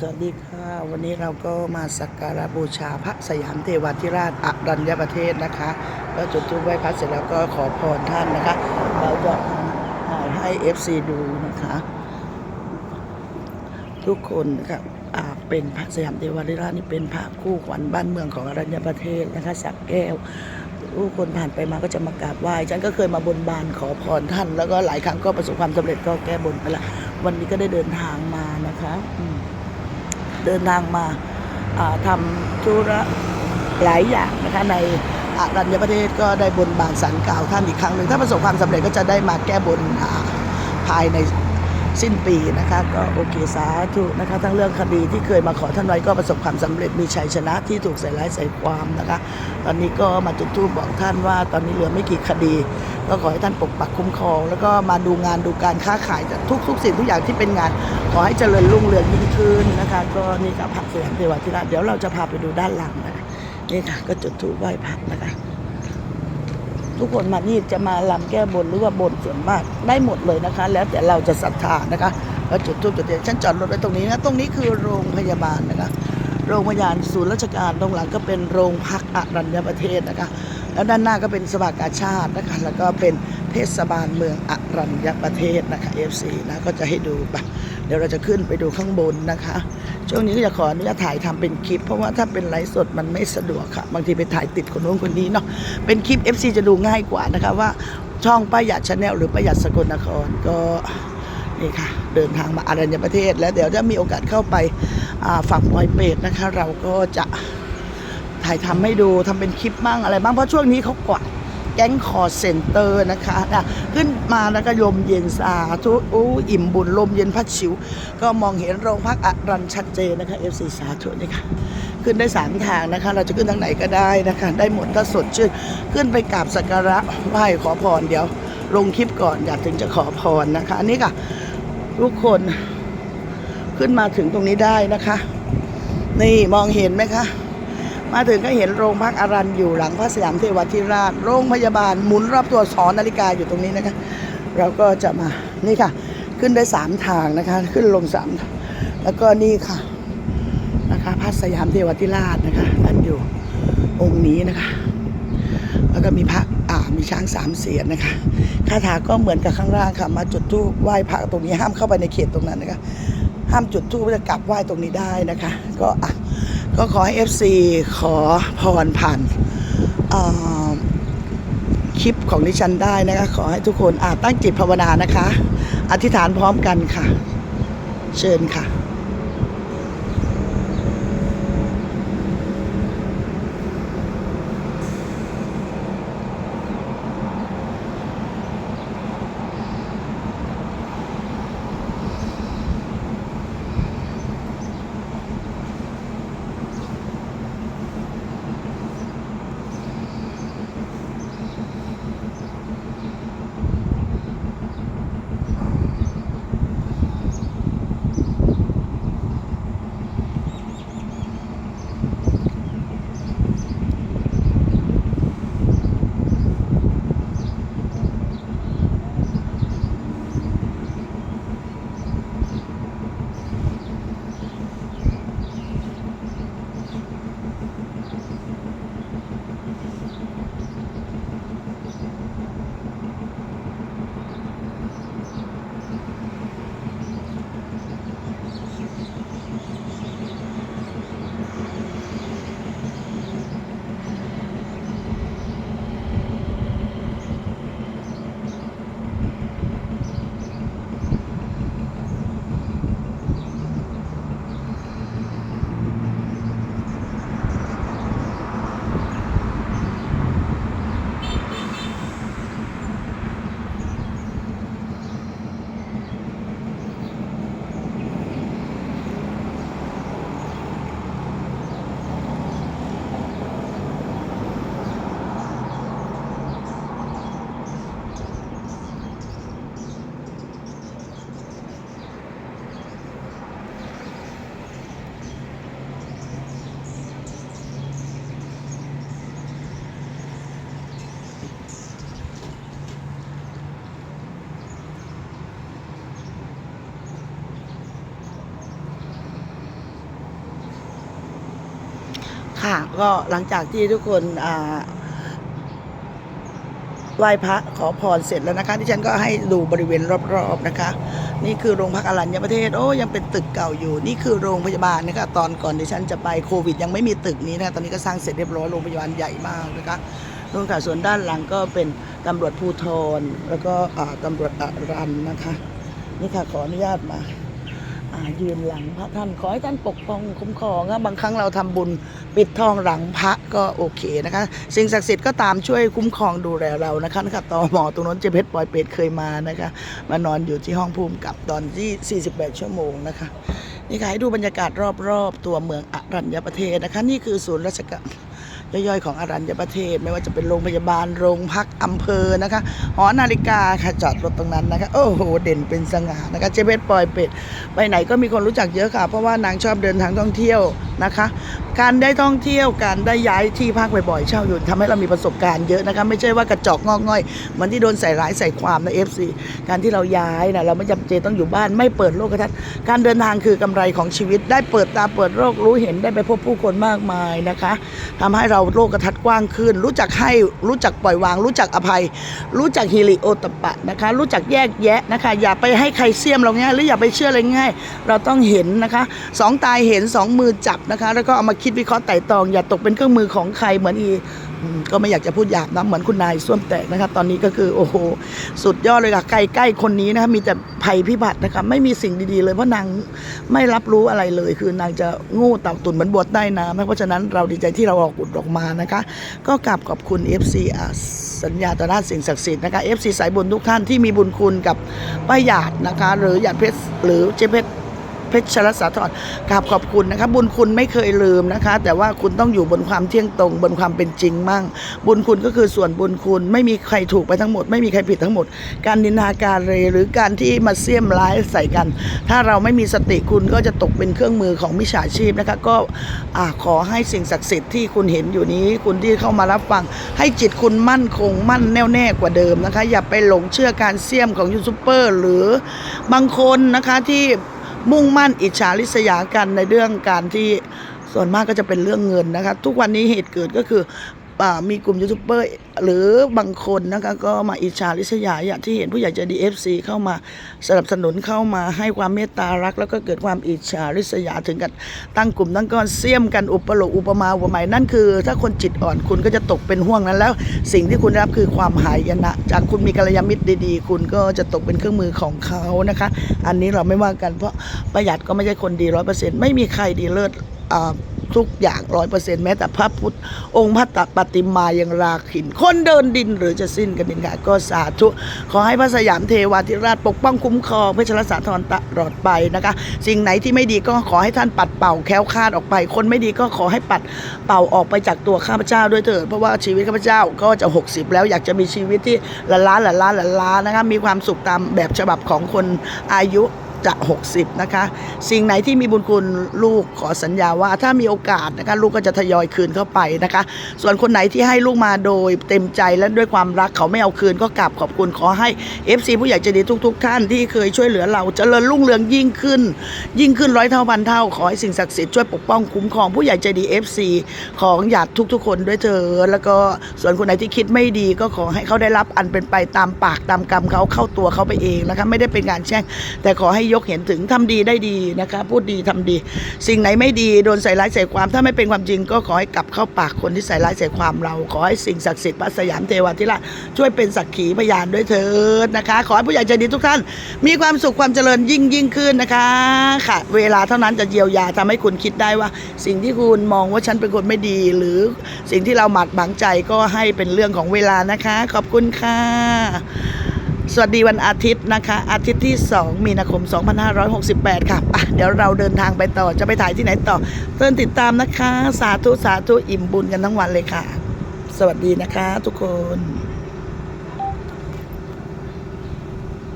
สวัสดีค่ะ วันนี้เราก็มาสักการะบูชาพระสยามเทวาธิราชอรัญญประเทศนะคะก็จุดธูปไหว้พระเสร็จแล้วก็ขอพรท่านนะคะ เราจะถ่ายให้ FC ดูนะคะ ทุกคนนะครับเป็นพระสยามเทวาธิราชนี่เป็นพระคู่ขวัญบ้านเมืองของอรัญญประเทศนะคะสักแก้วผู้คนผ่านไปมาก็จะมากราบไหว้ฉันก็เคยมาบนบานขอพรท่าน แล้วก็หลายครั้งก็ประสบความสำเร็จก็แก้บนไปละวันนี้ก็ได้เดินทางมานะคะอื เดินทางมาทำธุระหลายอย่างนะคะในอรัญญประเทศก็ได้บนบานสันกล่าวท่านอีกครั้งหนึ่งถ้าประสบความสำเร็จก็จะได้มาแก้บนภายในสิ้นปีนะคะก็โอเคสาธุนะคะทั้งเรื่องคดีที่เคยมาขอท่านไว้ก็ประสบความสำเร็จมีชัยชนะที่ถูกใส่ร้ายใส่ความนะคะ ตอนนี้ก็มาจุดธูปบอกท่านว่า ตอนนี้เหลือไม่กี่คดี ก็ขอให้ท่านปกปักคุ้มครองแล้วก็มาดูงานดูการค้าขายจากทุกทุกสิ่งทุกอย่างที่เป็นงาน ขอให้เจริญรุ่งเรืองยิ่งขึ้นนะคะก็นี่กับพระสยามเทวาธิราชเดี๋ยวเราจะพาไปดูด้านหลังนะคะนี่ค่ะ ก็จุดธูปไหว้พระนะคะทุกคนมานี่จะมาลำแก้บนหรือว่าบนส่วนมากได้หมดเลยนะคะ แล้วแต่เราจะศรัทธานะคะแล้วจุดทูปจุดเทียนฉันจอดรถไว้ตรงนี้นะตรงนี้คือโรงพยาบาลนะคะ โรงพยาบาลศูนย์ราชการตรงหลังก็เป็นโรงพักอรัญญประเทศนะคะ แล้วด้านหน้าก็เป็นสภากาชาตินะคะแล้วก็เป็นเทศบาลเมืองอรัญญประเทศนะคะ FC นะก็จะให้ดูไปเดี๋ยวเราจะขึ้นไปดูข้างบนนะคะ ช่วงนี้ก็จะขออนุญาตถ่ายทำเป็นคลิป เพราะว่าถ้าเป็นไลฟ์สดมันไม่สะดวกค่ะ บางทีไปถ่ายติดคนนู้นคนนี้เนาะเป็นคลิป FC จะดูง่ายกว่านะคะว่าช่องป้าหยัดชาแนลหรือป้าหยัดสกลนครก็นี่ค่ะเดินทางมาอรัญญประเทศ แล้วเดี๋ยวถ้ามีโอกาสเข้าไปฝั่งปอยเปตนะคะ เราก็จะ ถ่ายทำให้ดูทำเป็นคลิปบ้างอะไรบ้างเพราะช่วงนี้เขากวาดแก๊งคอร์เซ็นเตอร์นะคะอะขึ้นมาแล้วก็ลมเย็นสาธุอู้อิ่มบุญลมเย็นพัดชิว ก็มองเห็นโรงพักอรันชัดเจนนะคะ FC สาธุนี่ค่ะขึ้นได้สามทางนะคะ เราจะขึ้นทางไหนก็ได้นะคะ ได้หมดถ้าสดชื่นขึ้นไปกราบสักการะไหว้ขอพรเดี๋ยว ลงคลิปก่อนอยากถึงจะขอพรนะคะ อันนี้ค่ะ ทุกคนขึ้นมาถึงตรงนี้ได้นะคะ นี่มองเห็นไหมคะ มาถึงก็เห็นโรงพักอารันอยู่หลังพระสยามเทวาธิราช โรงพยาบาลหมุนรอบตัวสอนนาฬิกาอยู่ตรงนี้นะคะ เราก็จะมา นี่ค่ะ ขึ้นได้สามทางนะคะ ขึ้นลงสามทางแล้วก็นี่ค่ะนะคะพระสยามเทวาธิราชนะคะท่านอยู่องค์นี้นะคะ แล้วก็มีพระอ่ามีช้างสามเสียนนะคะคาถาก็เหมือนกับข้างล่างค่ะ มาจุดธูปไหว้พระตรงนี้ห้ามเข้าไปในเขตตรงนั้นนะคะ ห้ามจุดธูปจะกลับไหว้ตรงนี้ได้นะคะ ก็อะ ก็ขอให้ FC ขอพรผ่านอ่าคลิปของดิฉันได้นะคะ ขอให้ทุกคนอาตั้งจิตภาวนานะคะ อธิษฐานพร้อมกันค่ะ เชิญค่ะ ค่ะ ก็หลังจากที่ทุกคนไหว้พระขอพรเสร็จแล้วนะคะที่ฉันก็ให้ดูบริเวณรอบๆนะคะ นี่คือโรงพักอรัญญประเทศโอ้ยังเป็นตึกเก่าอยู่ นี่คือโรงพยาบาลนะคะตอนก่อนที่ฉันจะไปโควิด ยังไม่มีตึกนี้นะคะตอนนี้ก็สร้างเสร็จเรียบร้อยโรงพยาบาลใหญ่มากนะคะนู่นค่ะส่วนด้านหลังก็เป็นตำรวจภูธรแล้วก็ตำรวจอรันนะคะ นี่ค่ะขออนุญาตมา ยืนหลังพระท่านขอให้ท่านปกป้องคุ้มครองนะบางครั้งเราทำบุญปิดทองหลังพระก็โอเคนะคะ สิ่งศักดิ์สิทธิ์ก็ตามช่วยคุ้มครองดูแลเรานะคะนะคะตอหมอตรงนั้นเจเพชรปอยเป็ดเคยมานะคะมานอนอยู่ที่ห้องภูมิกับตอนที่ 48 ชั่วโมงนะคะนี่ค่ะให้ดูบรรยากาศรอบๆ ตัวเมืองอรัญญประเทศนะคะ นี่คือศูนย์ราชการ ย่อยๆ ของอรัญญประเทศ ไม่ว่าจะเป็นโรงพยาบาลโรงพักอำเภอนะคะหอนาฬิกาค่ะจอดรถตรงนั้นนะคะโอ้โหเด่นเป็นสง่านะคะเจเพชรปอยเป็ดไปไหนก็มีคนรู้จักเยอะค่ะ เพราะว่านางชอบเดินทางท่องเที่ยว นะคะ การได้ท่องเที่ยวการได้ย้ายที่พักบ่อยๆเช่าอยู่ทำให้เรามีประสบการณ์เยอะนะคะ ไม่ใช่ว่ากระจอกงอกง่อยเหมือนที่โดนใส่ร้ายใส่ความนะเอฟซีการที่เราย้ายนะเราไม่จำเป็นต้องอยู่บ้านไม่เปิดโลกทัศน์การเดินทางคือกำไรของชีวิต ได้เปิดตาเปิดโลกรู้เห็นได้ไปพบผู้คนมากมายนะคะทำให้เราโลกทัศน์กว้างขึ้น รู้จักให้รู้จักปล่อยวาง รู้จักอภัย รู้จักฮิริโอตปปะนะคะ รู้จักแยกแยะนะคะ อย่าไปให้ใครเสียมเราง่ายหรืออย่าไปเชื่ออะไรง่าย เราต้องเห็นนะคะสองตายเห็นสองมือจับนะคะ แล้วก็เอามาคิดวิเคราะห์ไต่ตรอง อย่าตกเป็นเครื่องมือของใครเหมือนอีก็ไม่อยากจะพูดหยาบนะเหมือนคุณนายส้วมแตกนะคะตอนนี้ก็คือโอ้โห สุดยอดเลยค่ะใกล้ใกล้คนนี้นะคะมีแต่ภัยพิบัตินะคะไม่มีสิ่งดีๆเลยเพราะนางไม่รับรู้อะไรเลย คือนางจะงูเต่าตุ่นเหมือนบวชใต้น้ำนะเพราะฉะนั้นเราดีใจที่เราออกอุดออกมานะคะ ก็กราบขอบคุณ FC อะสัญญาต่อหน้าสิ่งศักดิ์สิทธิ์นะคะ FC สายบุญทุกท่านที่มีบุญคุณกับป้าหยาดนะคะ หรือหยาดเพชรหรือเจเพชร เพชรสาธรกราบขอบคุณนะคะ บุญคุณไม่เคยลืมนะคะ แต่ว่าคุณต้องอยู่บนความเที่ยงตรง บนความเป็นจริงมั่ง บุญคุณก็คือส่วนบุญคุณไม่มีใครถูกไปทั้งหมด ไม่มีใครผิดทั้งหมด การนินทาการเรหรือการที่มาเสียมร้ายใส่กัน ถ้าเราไม่มีสติคุณก็จะตกเป็นเครื่องมือของมิจฉาชีพนะคะก็ขอให้สิ่งศักดิ์สิทธิ์ที่คุณเห็นอยู่นี้ คุณที่เข้ามารับฟัง ให้จิตคุณมั่นคงมั่นแน่วแน่กว่าเดิมนะคะ อย่าไปหลงเชื่อการเสียมของยูทูบเบอร์หรือบางคนนะคะที่ มุ่งมั่นอิจฉาริษยากันในเรื่องการที่ส่วนมากก็จะเป็นเรื่องเงินนะคะ ทุกวันนี้เหตุเกิดก็คือ มีกลุ่มยูทูบเบอร์หรือบางคนนะคะก็มาอิจฉาริษยาอย่างที่เห็นผู้ใหญ่ใจดีเอฟซีเข้ามาสนับสนุนเข้ามาให้ความเมตตารัก แล้วก็เกิดความอิจฉาริษยาถึงกับตั้งกลุ่มตั้งก้อนเสียมกันอุปโลกอุปมาอุปไมยนั่นคือ ถ้าคนจิตอ่อนคุณก็จะตกเป็นห่วงนั้นแล้ว สิ่งที่คุณรับคือความหายนะ จากคุณมีกัลยาณมิตรดีๆ คุณก็จะตกเป็นเครื่องมือของเขานะคะ อันนี้เราไม่ว่ากันเพราะประหยัดก็ไม่ใช่คนดีร้อยเปอร์เซ็นต์ไม่มีใครดีเลิศอ่า ทุกอย่างร้อยเปอร์เซ็นต์แม้แต่พระพุทธ องค์พระตปฏิมายังราขิน คนเดินดินหรือจะสิ้นกันดินค่ะก็สาธุ ขอให้พระสยามเทวาธิราชปกป้องคุ้มครองเพชรสาธรตลอดไปนะคะ สิ่งไหนที่ไม่ดีก็ขอให้ท่านปัดเป่าแค้วคาดออกไป คนไม่ดีก็ขอให้ปัดเป่าออกไปจากตัวข้าพเจ้าด้วยเถิดเพราะว่าชีวิตข้าพเจ้าก็จะ 60 แล้วอยากจะมีชีวิตที่ละล้าละล้าละล้านะคะมีความสุขตามแบบฉบับของคนอายุ จะ 60 นะคะ สิ่งไหนที่มีบุญคุณลูกขอสัญญาว่าถ้ามีโอกาสนะคะลูกก็จะทยอยคืนเข้าไปนะคะ ส่วนคนไหนที่ให้ลูกมาโดยเต็มใจและด้วยความรักเขาไม่เอาคืนก็กราบขอบคุณขอให้ FC ผู้ใหญ่ใจดีทุก ๆ ท่านที่เคยช่วยเหลือเราเจริญรุ่งเรืองยิ่งขึ้น ยิ่งขึ้นร้อยเท่าพันเท่า ขอให้สิ่งศักดิ์สิทธิ์ช่วยปกป้องคุ้มครองผู้ใหญ่ใจดี FC ของหยาดทุกๆ คนด้วยเธอ แล้วก็ส่วนคนไหนที่คิดไม่ดีก็ขอให้เขาได้รับอันเป็นไปตามปากตามกรรมเขาเข้าตัวเขาไปเองนะคะไม่ได้เป็นการแช่งแต่ขอให้ยกเห็นถึงทำดีได้ดีนะคะพูดดีทำดี สิ่งไหนไม่ดีโดนใส่ร้ายใส่ความถ้าไม่เป็นความจริงก็ขอให้กลับเข้าปากคนที่ใส่ร้ายใส่ความเรา ขอให้สิ่งศักดิ์สิทธิ์พระสยามเทวาธิราชช่วยเป็นสักขีพยานด้วยเถิดนะคะ ขอให้ผู้ใหญ่ใจดีทุกท่าน มีความสุขความเจริญยิ่งยิ่งขึ้นนะคะค่ะ เวลาเท่านั้นจะเยียวยาทำให้คุณคิดได้ว่า สิ่งที่คุณมองว่าฉันเป็นคนไม่ดี หรือสิ่งที่เราหมัดบังใจก็ให้เป็นเรื่องของเวลานะคะ ขอบคุณค่ะ สวัสดีวันอาทิตย์นะคะ อาทิตย์ที่ 2 มีนาคม 2568 ค่ะอะเดี๋ยวเราเดินทางไปต่อจะไปถ่ายที่ไหนต่อเตือนติดตามนะคะ สาธุ สาธุ อิ่มบุญกันทั้งวันเลยค่ะ สวัสดีนะคะทุกคน